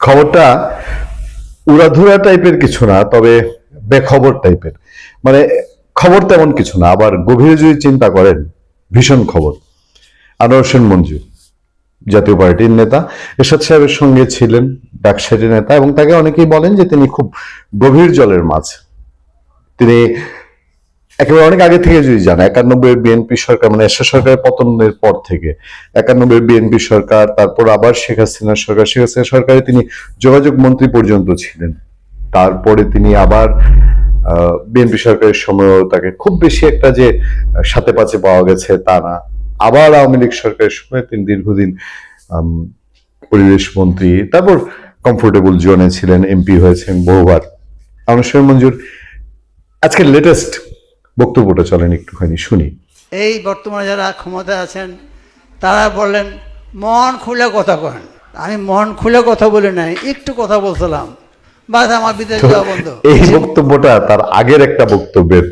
খবরটা উড়াধুরা টাইপের কিছু না, তবে বেখবর টাইপের মানে খবর তেমন কিছু না, আবার গভীরে যদি চিন্তা করেন, ভীষণ খবর। আনোয়ার হোসেন মঞ্জু, জাতীয় পার্টির নেতা, এরশাদ সাহেবের সঙ্গে ছিলেন ডাকসারি নেতা, এবং তাকে অনেকেই বলেন যে তিনি খুব গভীর জলের মাছ। তিনি একেবারে অনেক আগে থেকে যদি জানা, একানব্বই বিএনপি সরকার মানে এরশাদ সরকারের পতনের পর থেকে, একানব্বই বিএনপি সরকার, তারপর আবার শেখ হাসিনা সরকার, শেখ হাসিনা সরকারে তিনি যোগাযোগ মন্ত্রী পর্যন্ত ছিলেন। তারপরে তিনি আবার বিএনপি সরকারের সময়ও তাকে খুব বেশি একটা যে, সাথে পাচে পাওয়া গেছে তা না। আবার আওয়ামী লীগ সরকারের সময় তিনি দীর্ঘদিন পরিবেশ মন্ত্রী, তারপর কমফোর্টেবল জোনে ছিলেন এমপি হয়েছেন বহুবার। অনুসরণ মঞ্জুর। আজকের লেটেস্ট বক্তব্যটা চলেন একটুখানি শুনি। এই বর্তমানে যারা ক্ষমতায় আছেন তারা বললেন মন খুলে কথা করেন আমি মন খুলে কথা বলি নাই একটু কথা বলছিলাম। বাস আমার বিদেশ যাওয়া বন্ধ। এই বক্তব্যটা তার আগের একটা বক্তব্যের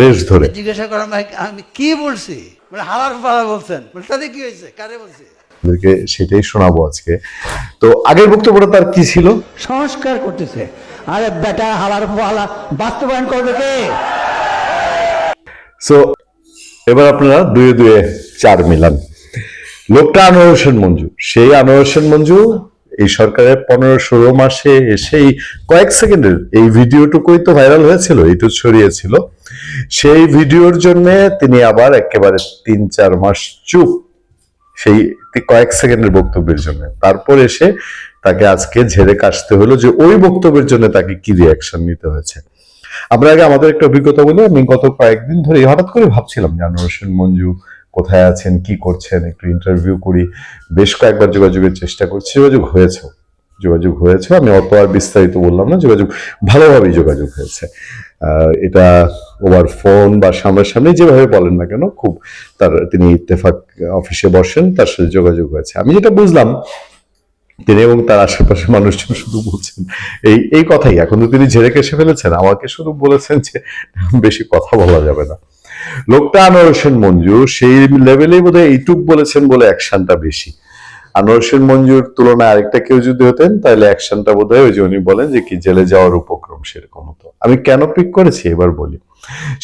রেশ ধরে। জিজ্ঞাসা করেন ভাই আমি কি বলছি? বলে হালার পালা বলছেন। বলে তাতে কি হয়েছে? কারে বলছি? আপনাদেরকে সেটাই শোনাবো আজকে। তো আগের বক্তব্যটা তার কি ছিল? সংস্কার করতেছে। আরে বেটা হালার পালা বাস্তবায়ন করবে কে? সো এবার আপনারা দুয়ে দুয়ে চার মিলান। লোকটা আনোয়ার মঞ্জু। সেই আনোয়ার মঞ্জু এই সরকারের পনেরো ষোলো মাসে এসেই কয়েক সেকেন্ডের, এই ভিডিওটুকুই তো ভাইরাল হয়েছিল, এইটু ছড়িয়েছিল। সেই ভিডিওর জন্য তিনি আবার একেবারে তিন চার মাস চুপ সেই কয়েক সেকেন্ডের বক্তব্যের জন্য। তারপর এসে তাকে আজকে ঝেড়ে কাশতে হলো যে ওই বক্তব্যের জন্য তাকে কি রিয়াকশন নিতে হয়েছে। আমরা আগে আমাদের একটা অভিজ্ঞতা বলি, আমি গত কয়েকদিন ধরে হঠাৎ করে ভাবছিলাম যে আনোয়ার মঞ্জু কোথায় আছেন? কি করছেন? একটু ইন্টারভিউ করি। বেশ কয়েকবার যোগাযোগের চেষ্টা করছি, যোগাযোগ হয়েছে। যোগাযোগ হয়েছে। আমি অত আর বিস্তারিত বললাম না, যোগাযোগ ভালোভাবেই যোগাযোগ হয়েছে। এটা ওভার ফোন বা সামনাসামনি যেভাবে বলেন না কেন, খুব তার তিনি ইত্তেফাক অফিসে বসেন, তার সাথে যোগাযোগ হয়েছে। আমি যেটা বুঝলাম তিনি এবং তার আশেপাশে মানুষজন শুধু বলছেন, এই এই কথাই, এখন তো তিনি ঝেড়ে কেসে ফেলেছেন, আমাকে শুধু বলেছেন যে বেশি কথা বলা যাবে না। লোকটা আনোয়ার হোসেন মঞ্জু সেই লেভেলে বোধহয় এইটুক বলেছেন বলে অ্যাকশনটা বেশি। আনোয়ার হোসেন মঞ্জুর তুলনায় আরেকটা কেউ যদি হতেন, তাহলে অ্যাকশনটা বোধ হয় ওই যে উনি বলেন যে কি জেলে যাওয়ার উপক্রম সেরকম হতো। আমি কেন পিক করেছি? এবার বলি।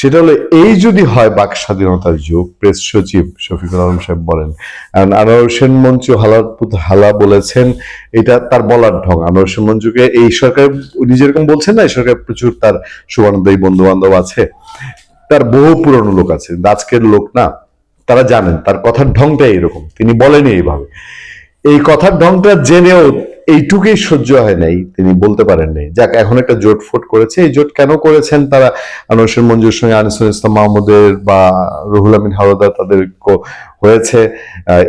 সেটা হলো, এই যদি হয় বাক স্বাধীনতার যুগ, প্রেস সচিব শফিকুল আলম সাহেব বলেন আনোয়ার হোসেন মঞ্জু হালারপুত হালা বলেছেন, এটা তার বলার ঢং। আনোয়ার হোসেন মঞ্জুকে এই সরকার, উনি যেরকম বলছেন না, এই সরকার প্রচুর তার সুবর্ণদায়ী বন্ধু বান্ধব আছে, তার বহু পুরনো লোক আছে, আজকের লোক না, তারা জানেন, তার কথার ঢংটা এইরকম তিনি বলেনি এইভাবে। এই কথার ঢংটা জেনেও এইটুকুই সহ্য হয় নাই, তিনি বলতে পারেন নাই যাক, এখন একটা জোট ফোট করেছে। এই জোট কেন করেছেন? তারা আনোয়ার মঞ্জুর সঙ্গে আনিসুল ইসলাম মাহমুদের বা রুহুল আমিন হাওলাদার তাদের হয়েছে।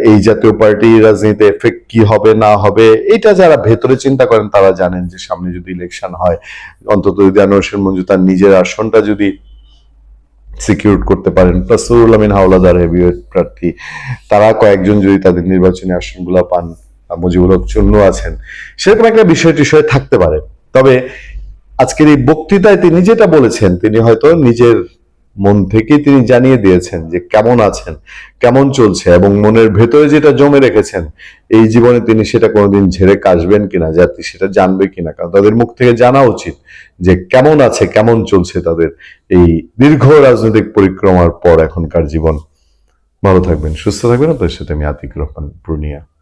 এই জাতীয় পার্টি রাজনীতিতে এফেক্ট কি হবে, না হবে, এটা যারা ভেতরে চিন্তা করেন, তারা জানেন যে সামনে যদি ইলেকশন হয়, অন্তত যদি আনোয়ার মঞ্জু তার নিজের আসনটা যদি সিকিউর করতে পারেন। প্লাস রুহুল আমিন হাওলাদার হেভিওয়েট প্রার্থী, তারা কয়েকজন যদি তাদের নির্বাচনী আসনগুলো পান মুজিবুল হক চূর্ণ আছেন, সেরকম একটা বিষয় টিষয় থাকতে পারে। তবে আজকের এই বক্তৃতায় তিনি যেটা বলেছেন, তিনি হয়তো নিজের মন থেকে তিনি জানিয়ে দিয়েছেন যে কেমন আছেন, কেমন চলছে এবং মনের ভেতরে যেটা জমে রেখেছেন, এই জীবনে তিনি সেটা কোনোদিন ঝেড়ে কাশবেন কিনা জাতি সেটা জানবে কিনা। কারণ তাদের মুখ থেকে জানা উচিত যে কেমন আছে, কেমন চলছে তাদের এই দীর্ঘ রাজনৈতিক পরিক্রমার পর এখনকার জীবন। ভালো থাকবেন, সুস্থ থাকবেন। আপনার সাথে আমি আতিক রহমান, পূর্ণিয়া।